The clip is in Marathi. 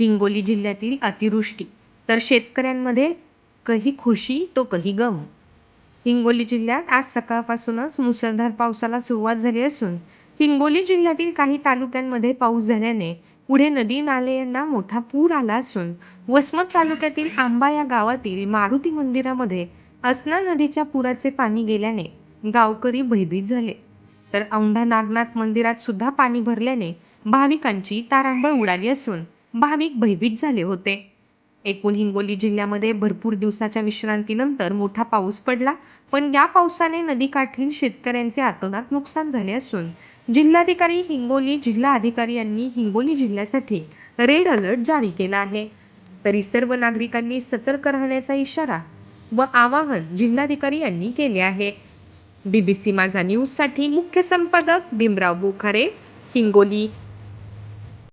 हिंगोली जिल्ह्यातील अतिवृष्टी. तर शेतकऱ्यांमध्ये कही खुशी तो कही गम. हिंगोली जिल्ह्यात आज सकाळपासूनच मुसळधार पावसाला सुरुवात झाली असून हिंगोली जिल्ह्यातील काही तालुक्यांमध्ये पाऊस झाल्याने पुढे नदी नाले यांना मोठा पूर आला असून वसमत तालुक्यातील आंबा या गावातील मारुती मंदिरामध्ये असना नदीच्या पुराचे पाणी गेल्याने गावकरी भयभीत झाले. तर औंढा नागनाथ मंदिरात सुद्धा पाणी भरल्याने भाविकांची तारांबळ उडाली असून भाविक भयभीत झाले होते. एकूण हिंगोली जिल्ह्यामध्ये भरपूर दिवसाच्या विश्रांतीनंतर मोठा पाऊस पडला पण या पावसाने नदीकाठील शेतकऱ्यांचे आतोनात नुकसान झाले असून जिल्हाधिकारी हिंगोली जिल्हा अधिकारी यांनी हिंगोली जिल्ह्यासाठी रेड अलर्ट जारी केला आहे. तरी सर्व नागरिकांनी सतर्क राहण्याचा इशारा व आवाहन जिल्हाधिकारी यांनी केले आहे. बीबीसी माझा न्यूजसाठी मुख्य संपादक भीमराव बोखारे हिंगोली.